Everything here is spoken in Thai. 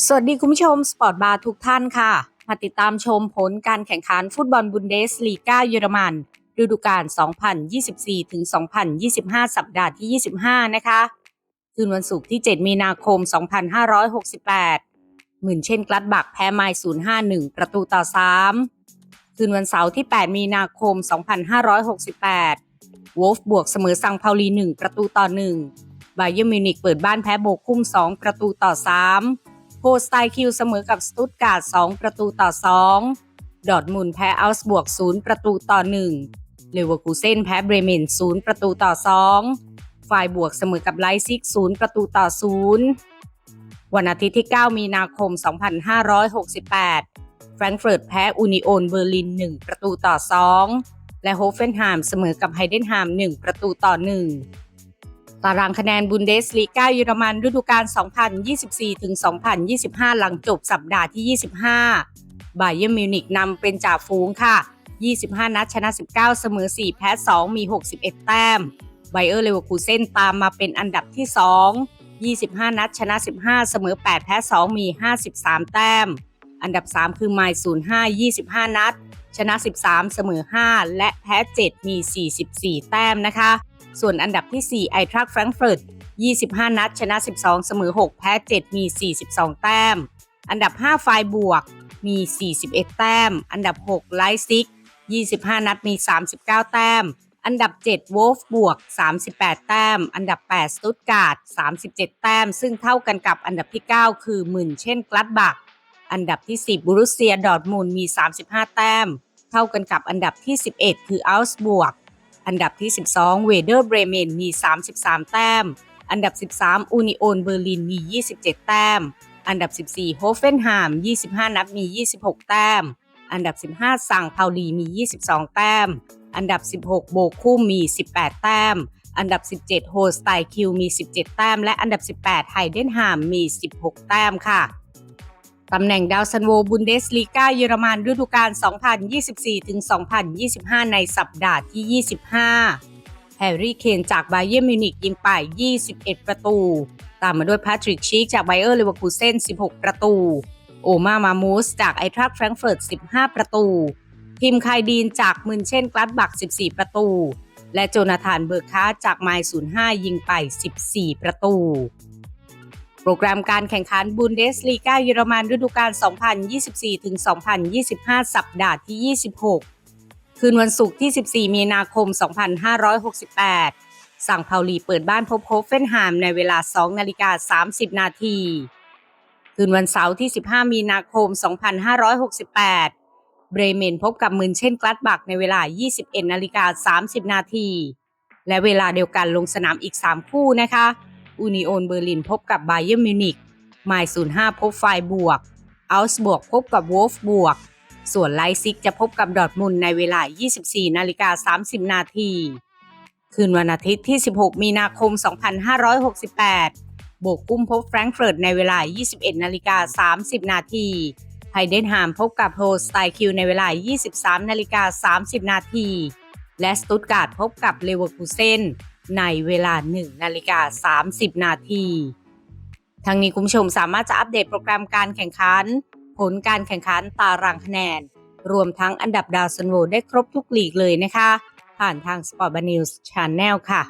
สวัสดีคุณผู้ชมสปอร์ตบาร์ทุกท่านค่ะ มาติดตามชมผลการแข่งขันฟุตบอลบุนเดสลีกาเยอรมัน ฤดูกาล 2024ถึง2025 สัปดาห์ที่ 25 นะคะ คืนวันศุกร์ที่ 7 มีนาคม 2568 หมื่นเช่นกลัดบักแพ้ไมล์051 ประตูต่อ 3 คืนวันเสาร์ที่ 8 มีนาคม 2568 วอลฟ์บวกเสมอซังเปาลี 1 ประตูต่อ 1 บาเยอร์มิวนิกเปิดบ้านแพ้โบกคุ้ม 2 ประตูต่อ 3 โพสไตคิวเสมอกับสตุตการ์ด2ประตูต่อ 2 ดอทมุนแพ้อัลส์บวก 0 ประตูต่อ 1 เลเวอร์คูเซนแพ้เบรเมน 0 ประตูต่อ 2 ฝ่ายบวกเสมอกับไลซิก 0 ประตูต่อ 0 วันอาทิตย์ที่ 9 มีนาคม 2568 แฟรงก์เฟิร์ตแพ้อูนิโอนเบอร์ลิน 1 ประตูต่อ 2 และโฮเฟนไฮม์เสมอกับไฮเดนไฮม์1 ประตูต่อ 1 ตารางคะแนนบุนเดสลีกาเยอรมันฤดูกาล 2024ถึง2025 หลังจบสัปดาห์ที่ 25 บาเยอร์มิวนิกนำเป็นจ่าฝูงค่ะ 25 นัดชนะ 19 เสมอ 4 แพ้ 2 มี 61 แต้ม ไบเออร์เลเวอร์คูเซนตามมาเป็นอันดับที่ 2 25 นัดชนะ 15 เสมอ 8 แพ้ 2 มี 53 แต้ม อันดับ 3 คือไมล์05 25 นัด ชนะ 13 เสมอ 5 และแพ้ 7 มี 44 แต้มนะคะ ส่วนอันดับที่ 4 ไอทรัคแฟรงก์เฟิร์ต25 นัด ชนะ 12 เสมอ 6 แพ้ 7 มี 42 แต้ม อันดับ 5 ไฟบวก มี 41 แต้ม อันดับ 6 ไลซิก 25 นัด มี 39 แต้ม อันดับ7โวลฟบวก 38 แต้ม อันดับ 8 สตุตการ์ด 37 แต้ม ซึ่งเท่ากันกับอันดับที่ 9 คือหมื่นเช่นกลัดบัก อันดับที่ 10บรุเซีย ดอร์มุนด์มี 35 แต้ม เท่ากันกับอันดับที่ 11 คืออัลส์บวก อันดับที่ 12 เวเดอร์เบรเมนมี 33 แต้ม อันดับ 13 อูนิโอนเบอร์ลินมี 27 แต้ม อันดับ 14 โฮเฟนไฮม์25 นัดมี 26 แต้ม อันดับ 15 สั่งเปาลีมี 22 แต้ม อันดับ 16 โบคู่มี 18 แต้ม อันดับ 17 โฮสไตคิวมี 17 แต้ม และอันดับ 18 ไฮเดนไฮม์มี 16 แต้มค่ะ ตำแหน่งดาวซันโวบุนเดสลีกาเยอรมันฤดูกาล 2024ถึง2025 ในสัปดาห์ที่ 25 แฮร์รี่เคนจากไบเยอร์มิวนิกยิงไป 21 ประตู ตามมาด้วยแพทริกชีกจากไบเออร์เลเวอร์คูเซน 16 ประตู โอมามามูสจากไอทรัคแฟรงก์เฟิร์ต 15 ประตู ทีมไคายดีนจากมืนเช่นกลัดบัก 14 ประตู และโจนาธานเบอร์คาจากไมล์05 ยิงไป 14 ประตู โปรแกรมการแข่งขันบุนเดสลีกาเยอรมันฤดูกาล 2024-2025 สัปดาห์ที่ 26 คืนวันศุกร์ที่ 14 มีนาคม 2568 สั่งเผาลีเปิดบ้านพบโฮฟเฟนไฮม์ในเวลา 2 นาฬิกา 30 นาที คืนวันเสาร์ที่ 15 มีนาคม 2568 เบรเมนพบกับมืนเช่นกลัดบักในเวลา 21 นาฬิกา 30 นาที และเวลาเดียวกันลงสนามอีก 3 คู่นะคะ อูนิโอนเบอร์ลินพบกับไบเยอร์มิวนิกไมล์05พบไฟบวกอัลส์บวกพบกับวอลฟบวก ส่วนไลซิกจะพบกับดอทมุนในเวลา 24 นาฬิกา 30 นาทีคืนวันอาทิตย์ที่ 16 มีนาคม 2568 โบกกุ้มพบแฟรงก์เฟิร์ตในเวลา 21 นาฬิกา 30 นาทีไฮเดนฮามพบกับโฮสไตคิวในเวลา 23 นาฬิกา 30 นาที และสตุตการ์ดพบกับเลเวอร์คูเซน ในเวลา 1 นาฬิกา 30 นาที ทั้งนี้คุณผู้ชมสามารถจะอัปเดตโปรแกรมการแข่งขัน ผลการแข่งขันตารางคะแนน รวมทั้งอันดับดาวซันโวได้ครบทุกลีกเลยนะคะ ผ่านทาง Sport b a News Channel ค่ะ